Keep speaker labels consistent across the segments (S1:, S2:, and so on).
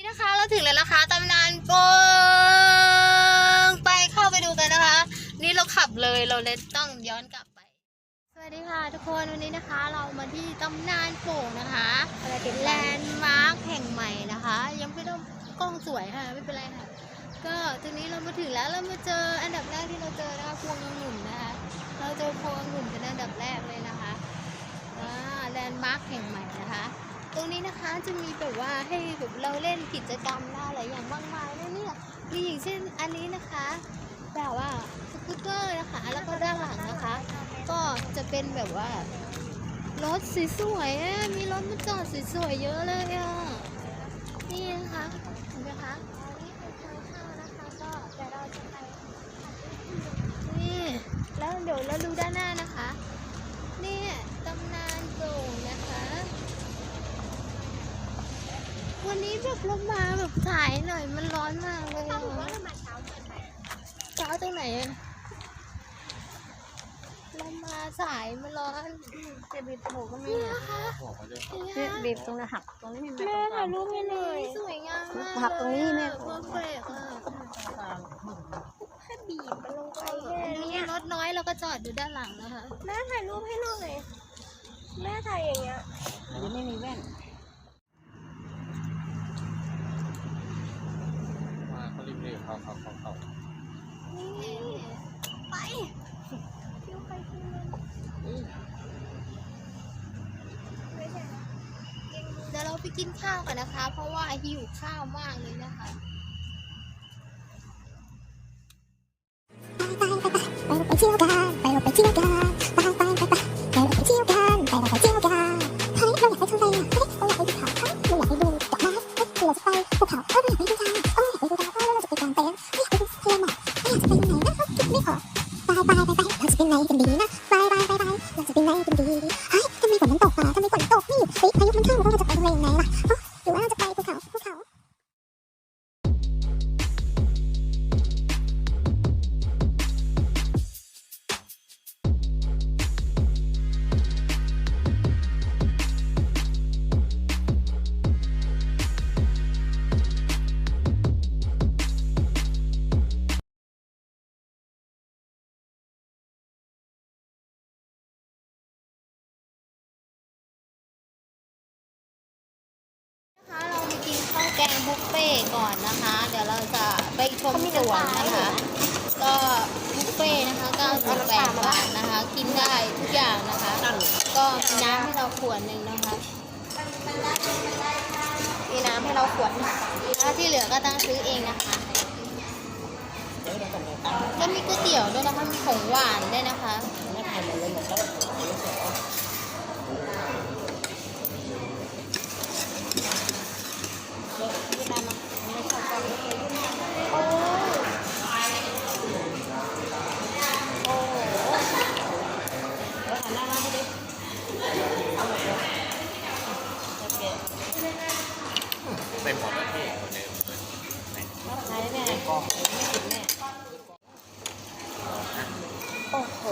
S1: นี่นะคะเราถึงแล้วนะคะตำนานโปงไปเข้าไปดูกันนะคะ นี่เราขับเลยเราเลยต้องย้อนกลับไป สวัสดีค่ะทุกคนวันนี้นะคะ เรามาที่ตำนานโป่งนะคะแลนด์มาร์คแห่งใหม่นะคะ ยังไม่ต้องกล้องสวยค่ะไม่เป็นไรค่ะ ก็ตรงนี้เรามาถึงแล้วเรามาเจออันดับแรกที่เราเจอนะคะพวงองุ่นนะคะ เราเจอพวงองุ่นเป็นอันดับแรกเลยนะคะแลนด์มาร์คแห่งใหม่ ตรงนี้นะคะจะมีแบบว่าให้แบบเราเล่นกิจกรรมหน้หลายอย่างมากมายเลยเนี่ยมีอย่างเช่นอันนี้นะคะ แบบว่าสกูตเตอร์นะคะ แล้วก็ด้านหลังนะคะ ก็จะเป็นแบบว่ารถสวยๆอะมีรถมาจอดสวยๆเยอะเลยอะนี่นะคะเห็นไหมคะนนี้เป็นทางเข้านะคะก็เดี๋ยวเราจะไปนี่แล้วเดี๋ยวเราดูด้านหน้านะคะนี่ตำนานโป่งนะคะ วันนี้แบบเรามาแบบสายหน่อยมันร้อนมากเลยอะเช้าตรงไหนอะเรามาสายมันร้อนจะบีบถูกก็ไม่นะคะ
S2: เนี่ยบีบตรงนี้หักตรงนี้มี
S1: แม่ถ่ายรูปให้หน่อยสวยงามมาก
S2: หักตรงนี้แม่
S1: เพอร์เฟกต์อะแค่บีบมันลงไปแค่นี้รถน้อยเราก็จอดอยู่ด้านหลังนะคะ
S3: แม่ถ่ายรูปให้หน่อยแม่ถ่ายอย่างเงี้ย
S2: ยังไม่มีแว่น
S4: มา เขารีบเรียกเขาเขาเขาเขา
S1: นี่
S3: ไปคิวไปคิวมันไม่ใช่นะ
S1: เดี๋ยวเราไปกินข้าวกันนะคะ เพราะว่าหิวข้าวมากเลยนะคะ
S5: ไปเที่ยวกันไปเราไปเที่ยวกัน กินข้าวแก
S1: งบุฟเฟ่ก่อนนะคะ เดี๋ยวเราจะไปชมสวนนะคะ ก็บุฟเฟ่นะคะ98บาทนะคะ กินได้ทุกอย่างนะคะ ก็มีน้ำให้เราขวดหนึ่งนะคะมีน้ำให้เราขวดหนึ่งแล้วที่เหลือก็ต้องซื้อเองนะคะก็มีก๋วยเตี๋ยวด้วยนะคะมีของหวานด้วยนะคะ
S2: ไม่ถ่ายหมดเลยหมดแล้ว
S1: มีน้ำมา
S3: โอ้โอ้
S2: แล้วหันหน้ามาให้ดิเอาหมดเลยโอเค
S4: เต็มหมดแล้วพี่คนนี้
S2: มาถ่ายได้แม่กองไม่กินแม่โอ้โห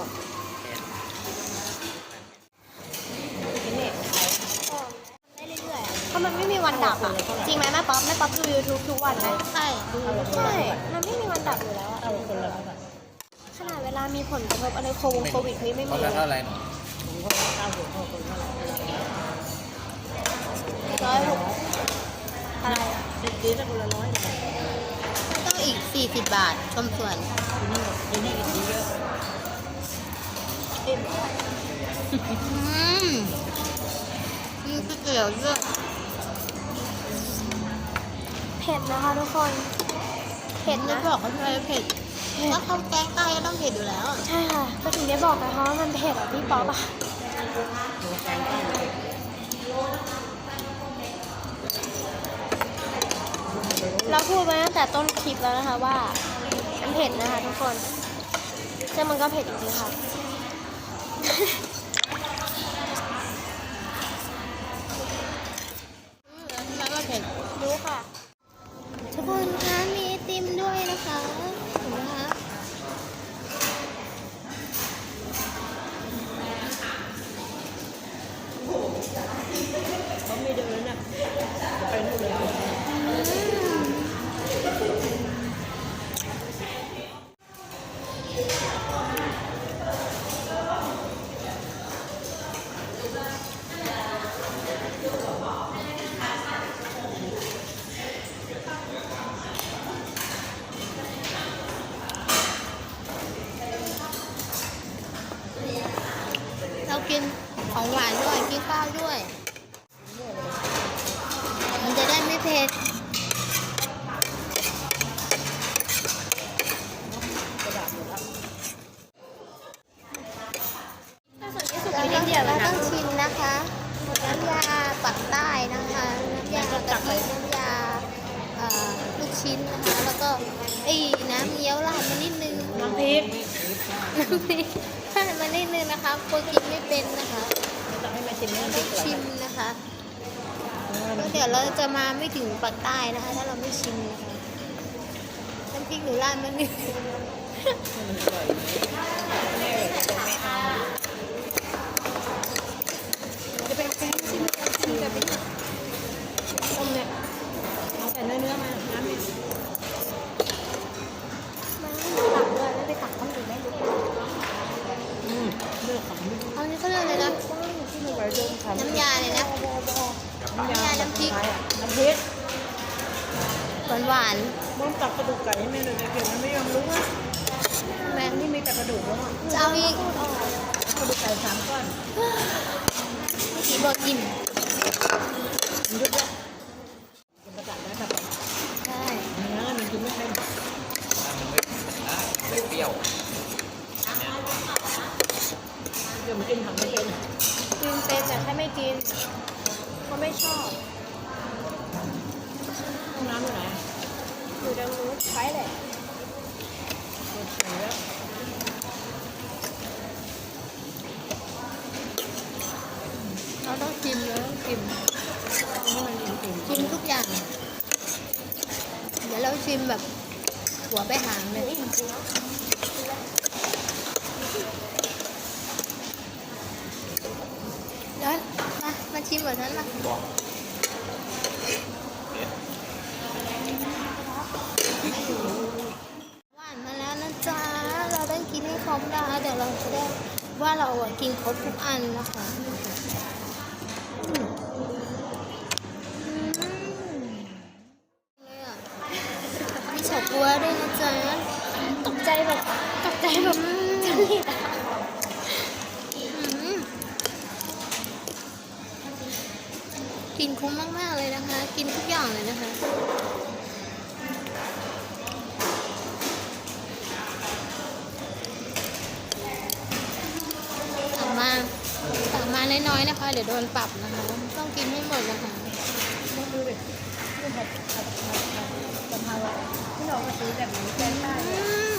S2: กินแม่ถ่าย
S3: ได้เรื่อยๆอะเพราะมันไม่มี วันดับอะจริงไหมแม่ป๊อปแม่ป๊อปดู YouTube ทุกวันไหม
S1: ใช่
S3: ใช่มันไม่มีวันดับอยู่แล้วอะ
S2: เอาคนละ
S3: ขนาดเวลามีผลกระทบอะไรโควงโควิดเฮ้ยไม่มีเลย
S4: เท่าไหร่หนู
S2: ผมก็เนาไหร่
S3: ร้อยหก
S2: อะไรอะเด็กดีสักคนละร้อย
S1: ต้องอีก 40 บาทชมส่วน
S2: ทีนี้ทีนี้กินเยอะ
S1: อืมมีก๋วยเตี๋ยวด้วย
S3: ผ็ดนะคะทุกคนเผ็ด
S1: ไม่
S3: นะ
S1: บอกว่าทำไมเผ็ดถ้าเขาแกงใต้ก็ต้องเผ็ดอยู่แล้ว
S3: ใช่ค่ะก็ถึงได้บอกไงเพราะว่ามันเผ็ดอะพี่ป๊อปอะ
S2: หนูแกงใต้เลย
S3: เราพูดไปตั้งแต่ต้นคลิปแล้วนะคะว่ามันเผ็ดนะคะทุกคนซึ่งมันก็เผ็ดจริงๆค่ะ
S1: หวานด้วยกินข้าวด้วย มันจะได้ไม่เผ็ดเราต้องเราต้องชิมนะคะน้ำยาปักใต้นะคะน้ำยากะทิน้ำยาเอ่อลูกชิ้นนะคะแล้วก็ไอ้น้ำเงี้ยวราดมานิดนึง
S2: น้ำพริก
S1: น้ำพริกราดมานิดนึงนะคะกลัวกินไม่เป็นนะคะ
S2: จะให้มา ชิมน้ำพ
S1: ต้ชิมนะคะแล้วเดี๋ยวเราจะมาไม่ถึงปากใต้นะคะ ถ้าเราไม่ชิมนะคะน้ำพริกหนูร้านมันนี่
S2: จะไปเอาแกงชิมชิมแต่เป็น
S3: ไก่
S2: ให้แม่เลยนะเดี๋ยวมันไม่ยอมรู้ว่า
S1: แม่
S2: นี่มีแต่กระดูกแล้วอะ
S1: จะเอาอีก
S2: กระดูกไก่สามก้อน
S1: สีบอกกิน
S2: มันยุบแล้วกินประจัดได้แบบ
S1: ใช่
S2: เนื้อมันกินไม่เป็น
S4: ไม่เปรี้ยว
S2: เดี๋ยวมันกินถังไม่เป็น
S3: กินเป็นแต่แค่ไม่กินเขาไม่ชอบ
S2: ห้องน้ำอยู่ไหน
S3: อยู่ดังนู้นใช้แหละ
S2: เปิดเผยแล้ว
S1: เราต้องชิมเราต้องชิม
S2: ให้มันอิ่ม
S1: ชิมทุกอย่าง เดี๋ยวเราชิมแบบ หัวไปหางเลยเดี๋ยวมา มาชิมแบบนั้นมาหวานมาแล้วนะจ๊ะ เราต้กินให้ครบนะคะเดี๋ยวเราจะได้ว่าเรากินครบทุกอันนะคะ กินคุ้มมาก ๆ เลยนะคะ กินทุกอย่างเลยนะคะตักมาตักมาน้อยๆนะคะ เดี๋ยวโดนปรับนะคะ ต้องกินให้หมดนะคะ
S2: ดูดินี่แบบผัดผัดผัดกะเพราอะที่เราก็ซื้อแบบนี้แกงใต้